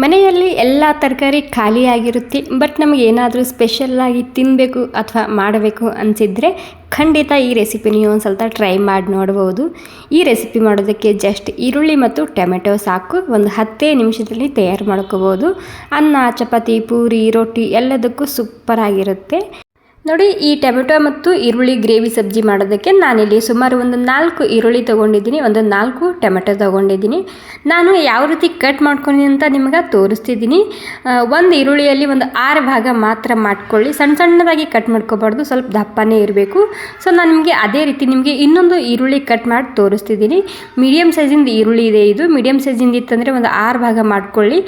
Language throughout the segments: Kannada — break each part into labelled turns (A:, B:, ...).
A: ಮನೆಯಲ್ಲಿ ಎಲ್ಲ ತರಕಾರಿ ಖಾಲಿಯಾಗಿರುತ್ತೆ ಬಟ್ ನಮಗೆ ಏನಾದರೂ ಸ್ಪೆಷಲ್ಲಾಗಿ ತಿನ್ನಬೇಕು ಅಥವಾ ಮಾಡಬೇಕು ಅನಿಸಿದರೆ ಖಂಡಿತ ಈ ರೆಸಿಪಿ ನೀವು ಒಂದು ಸ್ವಲ್ಪ ಟ್ರೈ ಮಾಡಿ ನೋಡ್ಬೋದು. ಈ ರೆಸಿಪಿ ಮಾಡೋದಕ್ಕೆ ಜಸ್ಟ್ ಈರುಳ್ಳಿ ಮತ್ತು ಟೊಮೆಟೊ ಸಾಕು, ಒಂದು ಹತ್ತೇ ನಿಮಿಷದಲ್ಲಿ ತಯಾರು ಮಾಡ್ಕೋಬೋದು. ಅನ್ನ, ಚಪಾತಿ, ಪೂರಿ, ರೊಟ್ಟಿ ಎಲ್ಲದಕ್ಕೂ ಸೂಪರ್ ಆಗಿರುತ್ತೆ. ನೋಡಿ, ಈ ಟೊಮೆಟೊ ಮತ್ತು ಈರುಳ್ಳಿ ಗ್ರೇವಿ ಸಬ್ಜಿ ಮಾಡೋದಕ್ಕೆ ನಾನಿಲ್ಲಿ ಸುಮಾರು ಒಂದು ನಾಲ್ಕು ಈರುಳ್ಳಿ ತೊಗೊಂಡಿದ್ದೀನಿ, ಒಂದು ನಾಲ್ಕು ಟೊಮೆಟೊ ತೊಗೊಂಡಿದ್ದೀನಿ. ನಾನು ಯಾವ ರೀತಿ ಕಟ್ ಮಾಡ್ಕೊಂಡು ಅಂತ ನಿಮಗೆ ತೋರಿಸ್ತಿದ್ದೀನಿ. ಒಂದು ಈರುಳ್ಳಿಯಲ್ಲಿ ಒಂದು ಆರು ಭಾಗ ಮಾತ್ರ ಮಾಡ್ಕೊಳ್ಳಿ. ಸಣ್ಣ ಸಣ್ಣದಾಗಿ ಕಟ್ ಮಾಡ್ಕೋಬಾರ್ದು, ಸ್ವಲ್ಪ ದಪ್ಪನೇ ಇರಬೇಕು. ಸೊ, ನಾನು ನಿಮಗೆ ಅದೇ ರೀತಿ ನಿಮಗೆ ಇನ್ನೊಂದು ಈರುಳ್ಳಿ ಕಟ್ ಮಾಡಿ ತೋರಿಸ್ತಿದ್ದೀನಿ. ಮೀಡಿಯಮ್ ಸೈಜಿಂದು ಈರುಳ್ಳಿ ಇದೆ ಇದು. ಮೀಡಿಯಮ್ ಸೈಜಿಂದ ಇತ್ತಂದರೆ ಒಂದು ಆರು ಭಾಗ ಮಾಡ್ಕೊಳ್ಳಿ.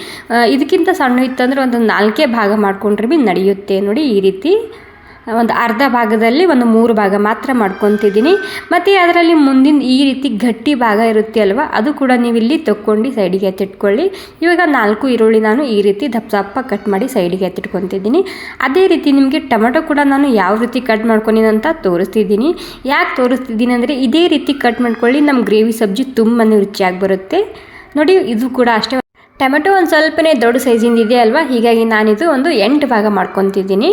A: ಇದಕ್ಕಿಂತ ಸಣ್ಣ ಇತ್ತಂದರೆ ಒಂದು ನಾಲ್ಕೇ ಭಾಗ ಮಾಡ್ಕೊಂಡ್ರೆ ಭೀ ನಡೆಯುತ್ತೆ ನೋಡಿ ಈ ರೀತಿ. ಒಂದು ಅರ್ಧ ಭಾಗದಲ್ಲಿ ಒಂದು ಮೂರು ಭಾಗ ಮಾತ್ರ ಮಾಡ್ಕೊತಿದ್ದೀನಿ. ಮತ್ತು ಅದರಲ್ಲಿ ಮುಂದಿನ ಈ ರೀತಿ ಗಟ್ಟಿ ಭಾಗ ಇರುತ್ತೆ ಅಲ್ವಾ ಅದು ಕೂಡ ನೀವು ಇಲ್ಲಿ ತಕ್ಕೊಂಡು ಸೈಡಿಗೆ ಎತ್ತಿಟ್ಕೊಳ್ಳಿ. ಇವಾಗ ನಾಲ್ಕು ಈರುಳ್ಳಿ ನಾನು ಈ ರೀತಿ ದಪ್ಪ ದಪ್ಪ ಕಟ್ ಮಾಡಿ ಸೈಡಿಗೆ ಎತ್ತಿಟ್ಕೊತಿದ್ದೀನಿ. ಅದೇ ರೀತಿ ನಿಮಗೆ ಟೊಮೆಟೊ ಕೂಡ ನಾನು ಯಾವ ರೀತಿ ಕಟ್ ಮಾಡ್ಕೊಂಡಿನ ಅಂತ ತೋರಿಸ್ತಿದ್ದೀನಿ. ಯಾಕೆ ತೋರಿಸ್ತಿದ್ದೀನಿ ಅಂದರೆ ಇದೇ ರೀತಿ ಕಟ್ ಮಾಡ್ಕೊಳ್ಳಿ ನಮ್ಮ ಗ್ರೇವಿ ಸಬ್ಜಿ ತುಂಬಾ ರುಚಿಯಾಗಿ ಬರುತ್ತೆ. ನೋಡಿ, ಇದು ಕೂಡ ಅಷ್ಟೇ ಟೊಮೆಟೊ ಒಂದು ಸ್ವಲ್ಪನೇ ದೊಡ್ಡ ಸೈಜಿಂದ ಇದೆ ಅಲ್ವಾ? ಹೀಗಾಗಿ ನಾನಿದು ಒಂದು ಎಂಟು ಭಾಗ ಮಾಡ್ಕೊತಿದ್ದೀನಿ.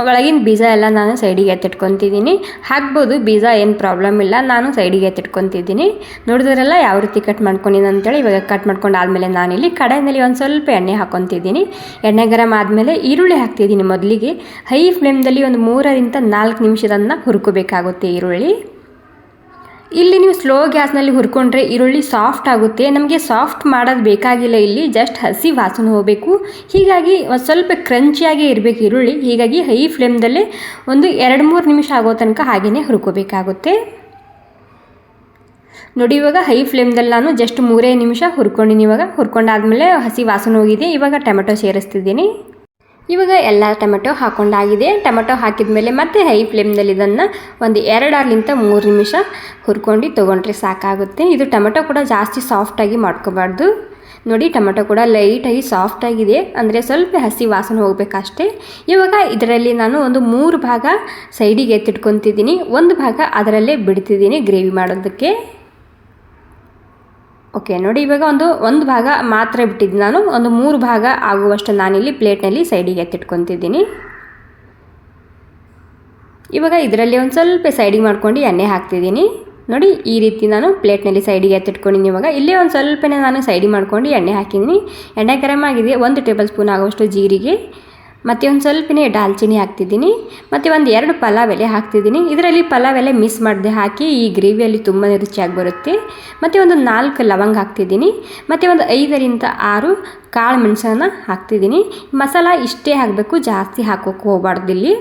A: ಒಳಗಿನ ಬೀಜ ಎಲ್ಲ ನಾನು ಸೈಡಿಗೆ ಎತ್ತಿಟ್ಕೊತಿದ್ದೀನಿ. ಹಾಕ್ಬೋದು, ಬೀಜ ಏನು ಪ್ರಾಬ್ಲಮ್ ಇಲ್ಲ, ನಾನು ಸೈಡಿಗೆ ಎತ್ತಿಟ್ಕೊತಿದ್ದೀನಿ. ನೋಡಿದ್ರೆಲ್ಲ ಯಾವ ರೀತಿ ಕಟ್ ಮಾಡ್ಕೊಂಡಿದ್ದೀನಿ ಅಂತೇಳಿ ಇವಾಗ ಕಟ್ ಮಾಡ್ಕೊಂಡು ಆದಮೇಲೆ ನಾನಿಲ್ಲಿ ಕಡಾಯಿನಲ್ಲಿ ಒಂದು ಸ್ವಲ್ಪ ಎಣ್ಣೆ ಹಾಕೊತಿದ್ದೀನಿ. ಎಣ್ಣೆ ಗರಂ ಆದಮೇಲೆ ಈರುಳ್ಳಿ ಹಾಕ್ತಿದ್ದೀನಿ ಮೊದಲಿಗೆ. ಹೈ ಫ್ಲೇಮ್ದಲ್ಲಿ ಒಂದು ಮೂರರಿಂದ ನಾಲ್ಕು ನಿಮಿಷದನ್ನ ಹುರ್ಕೋಬೇಕಾಗುತ್ತೆ ಈರುಳ್ಳಿ. ಇಲ್ಲಿ ನೀವು ಸ್ಲೋ ಗ್ಯಾಸ್ನಲ್ಲಿ ಹುರ್ಕೊಂಡ್ರೆ ಈರುಳ್ಳಿ ಸಾಫ್ಟ್ ಆಗುತ್ತೆ. ನಮಗೆ ಸಾಫ್ಟ್ ಮಾಡೋದು ಬೇಕಾಗಿಲ್ಲ ಇಲ್ಲಿ. ಜಸ್ಟ್ ಹಸಿ ವಾಸನೆ ಹೋಗಬೇಕು. ಹೀಗಾಗಿ ಸ್ವಲ್ಪ ಕ್ರಂಚಿಯಾಗೇ ಇರಬೇಕು ಈರುಳ್ಳಿ. ಹೀಗಾಗಿ ಹೈ ಫ್ಲೇಮ್ದಲ್ಲೇ ಒಂದು ಎರಡು ಮೂರು ನಿಮಿಷ ಆಗೋ ತನಕ ಹಾಗೆಯೇ ಹುರ್ಕೋಬೇಕಾಗುತ್ತೆ. ನೋಡಿ, ಇವಾಗ ಹೈ ಫ್ಲೇಮ್ದಲ್ಲಿ ನಾನು ಜಸ್ಟ್ ಮೂರೇ ನಿಮಿಷ ಹುರ್ಕೊಂಡಿನಿ. ಇವಾಗ ಹುರ್ಕೊಂಡಾದಮೇಲೆ ಹಸಿ ವಾಸನೆ ಹೋಗಿದೆ. ಇವಾಗ ಟೊಮೆಟೊ ಸೇರಿಸ್ತಿದ್ದೀನಿ. ಇವಾಗ ಎಲ್ಲ ಟೊಮೆಟೊ ಹಾಕೊಂಡಾಗಿದೆ. ಟೊಮೆಟೊ ಹಾಕಿದ ಮೇಲೆ ಮತ್ತೆ ಹೈ ಫ್ಲೇಮ್ನಲ್ಲಿ ಇದನ್ನು ಒಂದು ಎರಡರಿಂದ ಮೂರು ನಿಮಿಷ ಹುರ್ಕೊಂಡು ತೊಗೊಂಡ್ರೆ ಸಾಕಾಗುತ್ತೆ. ಇದು ಟೊಮೆಟೊ ಕೂಡ ಜಾಸ್ತಿ ಸಾಫ್ಟಾಗಿ ಮಾಡ್ಕೋಬಾರ್ದು. ನೋಡಿ, ಟೊಮೆಟೊ ಕೂಡ ಲೈಟಾಗಿ ಸಾಫ್ಟಾಗಿದೆ ಅಂದರೆ ಸ್ವಲ್ಪ ಹಸಿ ವಾಸನೆ ಹೋಗಬೇಕಷ್ಟೇ. ಇವಾಗ ಇದರಲ್ಲಿ ನಾನು ಒಂದು ಮೂರು ಭಾಗ ಸೈಡಿಗೆ ಎತ್ತಿಟ್ಕೊತಿದ್ದೀನಿ. ಒಂದು ಭಾಗ ಅದರಲ್ಲೇ ಬಿಡ್ತಿದ್ದೀನಿ ಗ್ರೇವಿ ಮಾಡೋದಕ್ಕೆ. ಓಕೆ ನೋಡಿ, ಇವಾಗ ಒಂದು ಒಂದು ಭಾಗ ಮಾತ್ರ ಬಿಟ್ಟಿದ್ದು ನಾನು. ಒಂದು ಮೂರು ಭಾಗ ಆಗುವಷ್ಟು ನಾನಿಲ್ಲಿ ಪ್ಲೇಟ್ನಲ್ಲಿ ಸೈಡಿಗೆ ಎತ್ತಿಟ್ಕೊತಿದ್ದೀನಿ. ಇವಾಗ ಇದರಲ್ಲಿ ಒಂದು ಸ್ವಲ್ಪ ಸೈಡಿಗೆ ಮಾಡ್ಕೊಂಡು ಎಣ್ಣೆ ಹಾಕ್ತಿದ್ದೀನಿ. ನೋಡಿ, ಈ ರೀತಿ ನಾನು ಪ್ಲೇಟ್ನಲ್ಲಿ ಸೈಡಿಗೆ ಎತ್ತಿಟ್ಕೊಂಡಿನಿ ಇವಾಗ. ಇಲ್ಲೇ ಒಂದು ಸ್ವಲ್ಪನೇ ನಾನು ಸೈಡಿಗೆ ಮಾಡ್ಕೊಂಡು ಎಣ್ಣೆ ಹಾಕಿದ್ದೀನಿ. ಎಣ್ಣೆ ಗರಮ್ ಆಗಿದೆ. ಒಂದು ಟೇಬಲ್ ಸ್ಪೂನ್ ಆಗುವಷ್ಟು ಜೀರಿಗೆ. ಮತ್ತು ಒಂದು ಸ್ವಲ್ಪನೇ ದಾಲ್ಚಿನ್ನಿ ಹಾಕ್ತಿದ್ದೀನಿ. ಮತ್ತು ಒಂದು ಎರಡು ಪಲಾವ್ ಎಲೆ ಹಾಕ್ತಿದ್ದೀನಿ. ಇದರಲ್ಲಿ ಪಲಾವ್ ಎಲೆ ಮಿಸ್ ಮಾಡದೆ ಹಾಕಿ ಈ ಗ್ರೇವಿಯಲ್ಲಿ ತುಂಬಾ ರುಚಿಯಾಗಿ ಬರುತ್ತೆ. ಮತ್ತು ಒಂದು ನಾಲ್ಕು ಲವಂಗ ಹಾಕ್ತಿದ್ದೀನಿ. ಮತ್ತು ಒಂದು ಐದರಿಂದ ಆರು ಕಾಳು ಮೆಣಸನ್ನ ಹಾಕ್ತಿದ್ದೀನಿ. ಮಸಾಲ ಇಷ್ಟೇ ಹಾಕಬೇಕು, ಜಾಸ್ತಿ ಹಾಕೋಕ್ಕೆ ಹೋಗಬಾರ್ದು ಇಲ್ಲಿ.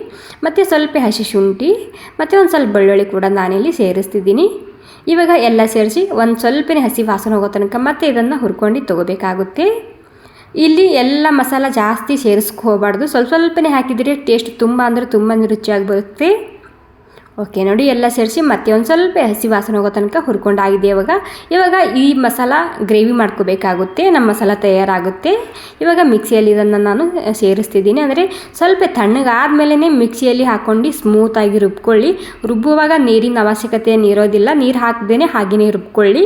A: ಮತ್ತು ಸ್ವಲ್ಪ ಹಸಿ ಶುಂಠಿ, ಮತ್ತು ಒಂದು ಸ್ವಲ್ಪ ಬೆಳ್ಳುಳ್ಳಿ ಕೂಡ ನಾನಿಲ್ಲಿ ಸೇರಿಸ್ತಿದ್ದೀನಿ. ಇವಾಗ ಎಲ್ಲ ಸೇರಿಸಿ ಒಂದು ಸ್ವಲ್ಪನೇ ಹಸಿ ವಾಸನೆ ಹೋಗೋ ತನಕ ಮತ್ತೆ ಇದನ್ನು ಹುರ್ಕೊಂಡು ತೊಗೋಬೇಕಾಗುತ್ತೆ. ಇಲ್ಲಿ ಎಲ್ಲ ಮಸಾಲ ಜಾಸ್ತಿ ಸೇರಿಸ್ಕೋಬಾರ್ದು ಸ್ವಲ್ಪ ಸ್ವಲ್ಪನೇ ಹಾಕಿದರೆ ಟೇಸ್ಟ್ ತುಂಬ ಅಂದರೆ ತುಂಬಾ ರುಚಿಯಾಗಿ ಬರುತ್ತೆ. ಓಕೆ, ನೋಡಿ ಎಲ್ಲ ಸೇರಿಸಿ ಮತ್ತೆ ಒಂದು ಸ್ವಲ್ಪ ಹಸಿ ವಾಸನೆ ಹೋಗೋ ತನಕ ಹುರ್ಕೊಂಡಾಗಿದೆ ಇವಾಗ. ಇವಾಗ ಈ ಮಸಾಲ ಗ್ರೇವಿ ಮಾಡ್ಕೋಬೇಕಾಗುತ್ತೆ, ನಮ್ಮ ಮಸಾಲ ತಯಾರಾಗುತ್ತೆ. ಇವಾಗ ಮಿಕ್ಸಿಯಲ್ಲಿ ಇದನ್ನು ನಾನು ಸೇರಿಸ್ತಿದ್ದೀನಿ. ಅಂದರೆ ಸ್ವಲ್ಪ ತಣ್ಣಗಾದ್ಮೇಲೆ ಮಿಕ್ಸಿಯಲ್ಲಿ ಹಾಕ್ಕೊಂಡು ಸ್ಮೂತಾಗಿ ರುಬ್ಕೊಳ್ಳಿ. ರುಬ್ಬುವಾಗ ನೀರಿನ ಅವಶ್ಯಕತೆ ಏನಿರೋದಿಲ್ಲ ನೀರು ಹಾಕ್ದೇ ಹಾಗೆಯೇ ರುಬ್ಕೊಳ್ಳಿ.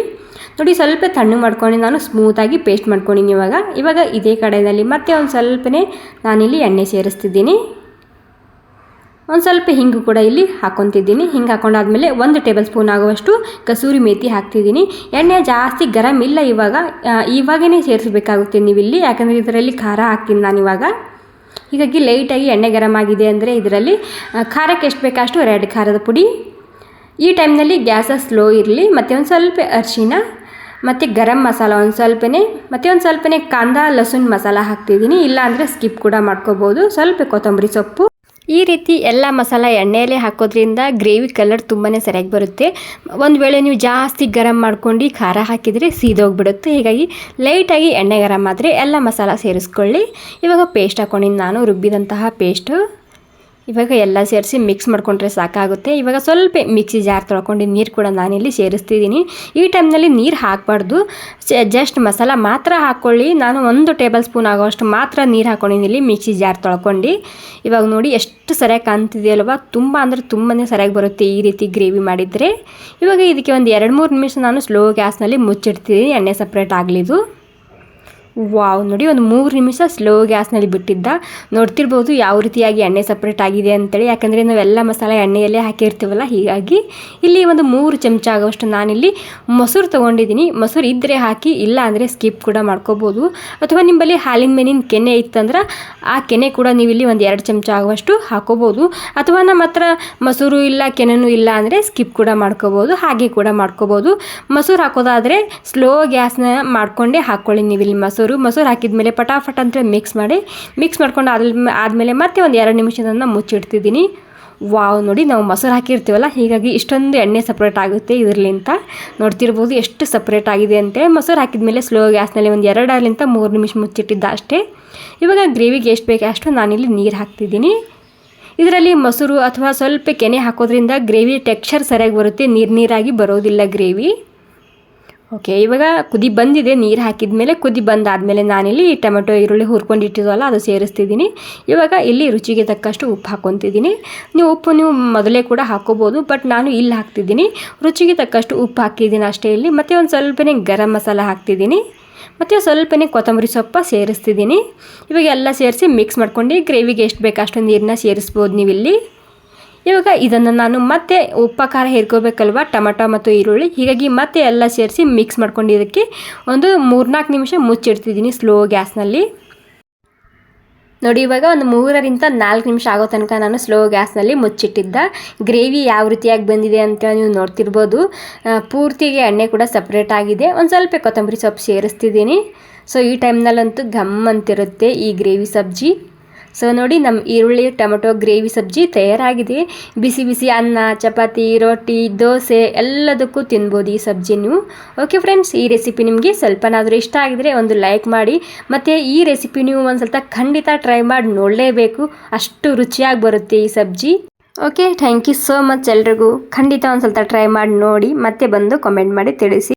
A: ನೋಡಿ, ಸ್ವಲ್ಪ ತಣ್ಣು ಮಾಡ್ಕೊಂಡು ನಾನು ಸ್ಮೂತಾಗಿ ಪೇಸ್ಟ್ ಮಾಡ್ಕೊಂಡಿನಿ ಇವಾಗ. ಇವಾಗ ಇದೇ ಕಡೆಯಲ್ಲಿ ಮತ್ತೆ ಒಂದು ಸ್ವಲ್ಪನೇ ನಾನಿಲ್ಲಿ ಎಣ್ಣೆ ಸೇರಿಸ್ತಿದ್ದೀನಿ. ಒಂದು ಸ್ವಲ್ಪ ಹಿಂಗು ಕೂಡ ಇಲ್ಲಿ ಹಾಕ್ಕೊತಿದ್ದೀನಿ ಹಿಂಗೆ ಹಾಕೊಂಡಾದ್ಮೇಲೆ ಒಂದು ಟೇಬಲ್ ಸ್ಪೂನ್ ಆಗುವಷ್ಟು ಕಸೂರಿ ಮೇಥಿ ಹಾಕ್ತಿದ್ದೀನಿ. ಎಣ್ಣೆ ಜಾಸ್ತಿ ಗರಂ ಇಲ್ಲ ಇವಾಗ. ಇವಾಗೇ ಸೇರಿಸಬೇಕಾಗುತ್ತೆ ನೀವು ಇಲ್ಲಿ ಯಾಕಂದರೆ ಇದರಲ್ಲಿ ಖಾರ ಹಾಕ್ತೀನಿ ನಾನು ಇವಾಗ. ಹೀಗಾಗಿ ಲೈಟಾಗಿ ಎಣ್ಣೆ ಗರಂ ಆಗಿದೆ ಅಂದರೆ ಇದರಲ್ಲಿ ಖಾರಕ್ಕೆ ಎಷ್ಟು ಬೇಕಷ್ಟು ರೆಡ್ ಖಾರದ ಪುಡಿ. ಈ ಟೈಮ್ನಲ್ಲಿ ಗ್ಯಾಸ ಸ್ಲೋ ಇರಲಿ. ಮತ್ತು ಒಂದು ಸ್ವಲ್ಪ ಅರಿಶಿನ ಮತ್ತು ಗರಂ ಮಸಾಲ ಒಂದು ಸ್ವಲ್ಪನೇ, ಮತ್ತು ಒಂದು ಸ್ವಲ್ಪನೇ ಕಾಂದ ಲಸುನ್ ಮಸಾಲ ಹಾಕ್ತಿದ್ದೀನಿ. ಇಲ್ಲ ಅಂದರೆ ಸ್ಕಿಪ್ ಕೂಡ ಮಾಡ್ಕೋಬೋದು. ಸ್ವಲ್ಪ ಕೊತ್ತಂಬರಿ ಸೊಪ್ಪು. ಈ ರೀತಿ ಎಲ್ಲ ಮಸಾಲ ಎಣ್ಣೆಯಲ್ಲೇ ಹಾಕೋದ್ರಿಂದ ಗ್ರೇವಿ ಕಲರ್ ತುಂಬಾ ಸರಿಯಾಗಿ ಬರುತ್ತೆ. ಒಂದು ವೇಳೆ ನೀವು ಜಾಸ್ತಿ ಗರಂ ಮಾಡ್ಕೊಂಡು ಖಾರ ಹಾಕಿದರೆ ಸೀದೋಗ್ಬಿಡುತ್ತೆ. ಹೀಗಾಗಿ ಲೈಟಾಗಿ ಎಣ್ಣೆ ಗರಂ ಆದರೆ ಎಲ್ಲ ಮಸಾಲ ಸೇರಿಸ್ಕೊಳ್ಳಿ. ಇವಾಗ ಪೇಸ್ಟ್ ಹಾಕೊಂಡಿದ್ದು ನಾನು ರುಬ್ಬಿದಂತಹ ಪೇಸ್ಟು ಇವಾಗ ಎಲ್ಲ ಸೇರಿಸಿ ಮಿಕ್ಸ್ ಮಾಡಿಕೊಂಡ್ರೆ ಸಾಕಾಗುತ್ತೆ. ಇವಾಗ ಸ್ವಲ್ಪ ಮಿಕ್ಸಿ ಜಾರ್ ತೊಳ್ಕೊಂಡು ನೀರು ಕೂಡ ನಾನಿಲ್ಲಿ ಸೇರಿಸ್ತಿದ್ದೀನಿ. ಈ ಟೈಮ್ನಲ್ಲಿ ನೀರು ಹಾಕಬಾರ್ದು. ಜಸ್ಟ್ ಮಸಾಲ ಮಾತ್ರ ಹಾಕ್ಕೊಳ್ಳಿ. ನಾನು ಒಂದು ಟೇಬಲ್ ಸ್ಪೂನ್ ಆಗೋಷ್ಟು ಮಾತ್ರ ನೀರು ಹಾಕ್ಕೊಂಡಿದ್ದೀನಿ ಮಿಕ್ಸಿ ಜಾರ್ ತೊಳ್ಕೊಂಡು. ಇವಾಗ ನೋಡಿ ಎಷ್ಟು ಸರಿಯಾಗಿ ಕಾಣ್ತಿದೆಯಲ್ವ. ತುಂಬ ಅಂದರೆ ತುಂಬಾ ಸರಿಯಾಗಿ ಬರುತ್ತೆ ಈ ರೀತಿ ಗ್ರೇವಿ ಮಾಡಿದರೆ. ಇವಾಗ ಇದಕ್ಕೆ ಒಂದು ಎರಡು ಮೂರು ನಿಮಿಷ ನಾನು ಸ್ಲೋ ಗ್ಯಾಸ್ನಲ್ಲಿ ಮುಚ್ಚಿಡ್ತೀನಿ ಎಣ್ಣೆ ಸಪ್ರೇಟ್ ಆಗಲಿದು. ವಾವ್, ನೋಡಿ ಒಂದು ಮೂರು ನಿಮಿಷ ಸ್ಲೋ ಗ್ಯಾಸ್ನಲ್ಲಿ ಬಿಟ್ಟಿದ್ದ. ನೋಡ್ತಿರ್ಬೋದು ಯಾವ ರೀತಿಯಾಗಿ ಎಣ್ಣೆ ಸಪ್ರೇಟ್ ಆಗಿದೆ ಅಂತೇಳಿ. ಯಾಕಂದರೆ ನಾವೆಲ್ಲ ಮಸಾಲೆ ಎಣ್ಣೆಯಲ್ಲೇ ಹಾಕಿರ್ತೀವಲ್ಲ, ಹೀಗಾಗಿ ಇಲ್ಲಿ ಒಂದು ಮೂರು ಚಮಚ ಆಗೋಷ್ಟು ನಾನಿಲ್ಲಿ ಮೊಸರು ತೊಗೊಂಡಿದ್ದೀನಿ. ಮೊಸರು ಇದ್ದರೆ ಹಾಕಿ, ಇಲ್ಲ ಅಂದರೆ ಸ್ಕಿಪ್ ಕೂಡ ಮಾಡ್ಕೋಬೋದು. ಅಥವಾ ನಿಮ್ಮಲ್ಲಿ ಹಾಲಿನ ಮೇನಿನ ಕೆನೆ ಇತ್ತಂದ್ರೆ ಆ ಕೆನೆ ಕೂಡ ನೀವು ಇಲ್ಲಿ ಒಂದು ಎರಡು ಚಮಚ ಆಗುವಷ್ಟು ಹಾಕೋಬೋದು. ಅಥವಾ ನಮ್ಮ ಹತ್ರ ಮೊಸರು ಇಲ್ಲ, ಕೆನೆನೂ ಇಲ್ಲ ಅಂದರೆ ಸ್ಕಿಪ್ ಕೂಡ ಮಾಡ್ಕೋಬೋದು. ಹಾಗೆ ಕೂಡ ಮಾಡ್ಕೋಬೋದು. ಮೊಸರು ಹಾಕೋದಾದರೆ ಸ್ಲೋ ಗ್ಯಾಸ್ನ ಮಾಡ್ಕೊಂಡೇ ಹಾಕ್ಕೊಳ್ಳಿ ನೀವು ಇಲ್ಲಿ ಮೊಸರು. ಮೊಸರು ಹಾಕಿದ್ಮೇಲೆ ಪಟಾಫಟ್ ಅಂತ ಮಿಕ್ಸ್ ಮಾಡಿ ಮಿಕ್ಸ್ ಮಾಡ್ಕೊಂಡು ಅದ್ರ ಆದಮೇಲೆ ಮತ್ತೆ ಒಂದು ಎರಡು ನಿಮಿಷದನ್ನು ಮುಚ್ಚಿಡ್ತಿದ್ದೀನಿ. ವಾವ್, ನೋಡಿ ನಾವು ಮೊಸರು ಹಾಕಿರ್ತೀವಲ್ಲ, ಹೀಗಾಗಿ ಇಷ್ಟೊಂದು ಎಣ್ಣೆ ಸಪ್ರೇಟ್ ಆಗುತ್ತೆ ಇದರಲ್ಲಿಂತ. ನೋಡ್ತಿರ್ಬೋದು ಎಷ್ಟು ಸಪ್ರೇಟ್ ಆಗಿದೆ ಅಂತೇಳಿ ಮೊಸರು ಹಾಕಿದ್ಮೇಲೆ ಸ್ಲೋ ಗ್ಯಾಸ್ನಲ್ಲಿ ಒಂದು ಎರಡರಿಂದ ಮೂರು ನಿಮಿಷ ಮುಚ್ಚಿಟ್ಟಿದ್ದ ಅಷ್ಟೇ. ಇವಾಗ ಗ್ರೇವಿಗೆ ಎಷ್ಟು ಬೇಕು ಅಷ್ಟು ನಾನಿಲ್ಲಿ ನೀರು ಹಾಕ್ತಿದ್ದೀನಿ. ಇದರಲ್ಲಿ ಮೊಸರು ಅಥವಾ ಸ್ವಲ್ಪ ಕೆನೆ ಹಾಕೋದ್ರಿಂದ ಗ್ರೇವಿ ಟೆಕ್ಸ್ಚರ್ ಸರಿಯಾಗಿ ಬರುತ್ತೆ, ನೀರು ನೀರಾಗಿ ಬರೋದಿಲ್ಲ ಗ್ರೇವಿ. ಓಕೆ ಇವಾಗ ಕುದಿ ಬಂದಿದೆ, ನೀರು ಹಾಕಿದ ಮೇಲೆ ಕುದಿ ಬಂದಾದಮೇಲೆ ನಾನಿಲ್ಲಿ ಟೊಮೆಟೊ, ಈರುಳ್ಳಿ ಹುರ್ಕೊಂಡಿಟ್ಟಿದ್ವಲ್ಲ ಅದು ಸೇರಿಸ್ತಿದ್ದೀನಿ. ಇವಾಗ ಇಲ್ಲಿ ರುಚಿಗೆ ತಕ್ಕಷ್ಟು ಉಪ್ಪು ಹಾಕ್ಕೊತಿದ್ದೀನಿ. ನೀವು ಉಪ್ಪು ನೀವು ಮೊದಲೇ ಕೂಡ ಹಾಕೋಬೋದು, ಬಟ್ ನಾನು ಇಲ್ಲಿ ಹಾಕ್ತಿದ್ದೀನಿ. ರುಚಿಗೆ ತಕ್ಕಷ್ಟು ಉಪ್ಪು ಹಾಕಿದ್ದೀನಿ ಅಷ್ಟೇ ಇಲ್ಲಿ. ಮತ್ತು ಒಂದು ಸ್ವಲ್ಪನೇ ಗರಂ ಮಸಾಲ ಹಾಕ್ತಿದ್ದೀನಿ. ಮತ್ತು ಸ್ವಲ್ಪನೇ ಕೊತ್ತಂಬರಿ ಸೊಪ್ಪ ಸೇರಿಸ್ತಿದ್ದೀನಿ. ಇವಾಗ ಎಲ್ಲ ಸೇರಿಸಿ ಮಿಕ್ಸ್ ಮಾಡ್ಕೊಂಡು ಗ್ರೇವಿಗೆ ಎಷ್ಟು ಬೇಕು ನೀರನ್ನ ಸೇರಿಸ್ಬೋದು ನೀವಿಲ್ಲಿ. ಇವಾಗ ಇದನ್ನು ನಾನು ಮತ್ತೆ ಉಪ್ಪ, ಖಾರ ಹೇರ್ಕೋಬೇಕಲ್ವ? ಟೊಮೆಟೊ ಮತ್ತು ಈರುಳ್ಳಿ. ಹೀಗಾಗಿ ಮತ್ತೆ ಎಲ್ಲ ಸೇರಿಸಿ ಮಿಕ್ಸ್ ಮಾಡ್ಕೊಂಡು ಇದಕ್ಕೆ ಒಂದು ಮೂರ್ನಾಲ್ಕು ನಿಮಿಷ ಮುಚ್ಚಿಡ್ತಿದ್ದೀನಿ ಸ್ಲೋ ಗ್ಯಾಸ್ನಲ್ಲಿ. ನೋಡಿ, ಇವಾಗ ಒಂದು ಮೂರರಿಂದ ನಾಲ್ಕು ನಿಮಿಷ ಆಗೋ ತನಕ ನಾನು ಸ್ಲೋ ಗ್ಯಾಸ್ನಲ್ಲಿ ಮುಚ್ಚಿಟ್ಟಿದ್ದ. ಗ್ರೇವಿ ಯಾವ ರೀತಿಯಾಗಿ ಬಂದಿದೆ ಅಂತ ನೀವು ನೋಡ್ತಿರ್ಬೋದು. ಪೂರ್ತಿಗೆ ಎಣ್ಣೆ ಕೂಡ ಸಪ್ರೇಟ್ ಆಗಿದೆ. ಒಂದು ಸ್ವಲ್ಪ ಕೊತ್ತಂಬರಿ ಸೊಪ್ಪು ಸೇರಿಸ್ತಿದ್ದೀನಿ. ಸೊ ಈ ಟೈಮ್ನಲ್ಲಂತೂ ಘಮ್ ಅಂತಿರುತ್ತೆ ಈ ಗ್ರೇವಿ ಸಬ್ಜಿ. ಸೊ ನೋಡಿ ನಮ್ಮ ಈರುಳ್ಳಿ, ಟೊಮೆಟೊ, ಗ್ರೇವಿ, ಸಬ್ಜಿ ತಯಾರಾಗಿದೆ. ಬಿಸಿ ಬಿಸಿ ಅನ್ನ, ಚಪಾತಿ ರೊಟ್ಟಿ ದೋಸೆ ಎಲ್ಲದಕ್ಕೂ ತಿನ್ಬೋದು ಈ ಸಬ್ಜಿ ನೀವು. ಓಕೆ ಫ್ರೆಂಡ್ಸ್ ಈ ರೆಸಿಪಿ ನಿಮಗೆ ಸ್ವಲ್ಪನಾದರೂ ಇಷ್ಟ ಆಗಿದರೆ ಒಂದು ಲೈಕ್ ಮಾಡಿ. ಮತ್ತು ಈ ರೆಸಿಪಿ ನೀವು ಒಂದು ಸ್ವಲ್ಪ ಖಂಡಿತ ಟ್ರೈ ಮಾಡಿ ನೋಡಲೇಬೇಕು. ಅಷ್ಟು ರುಚಿಯಾಗಿ ಬರುತ್ತೆ ಈ ಸಬ್ಜಿ. Okay thank you so much ಎಲ್ರಿಗೂ. ಖಂಡಿತ ಒಂದು ಸ್ವಲ್ಪ ಟ್ರೈ ಮಾಡಿ ನೋಡಿ. ಮತ್ತೆ ಬಂದು ಕಮೆಂಟ್ ಮಾಡಿ ತಿಳಿಸಿ.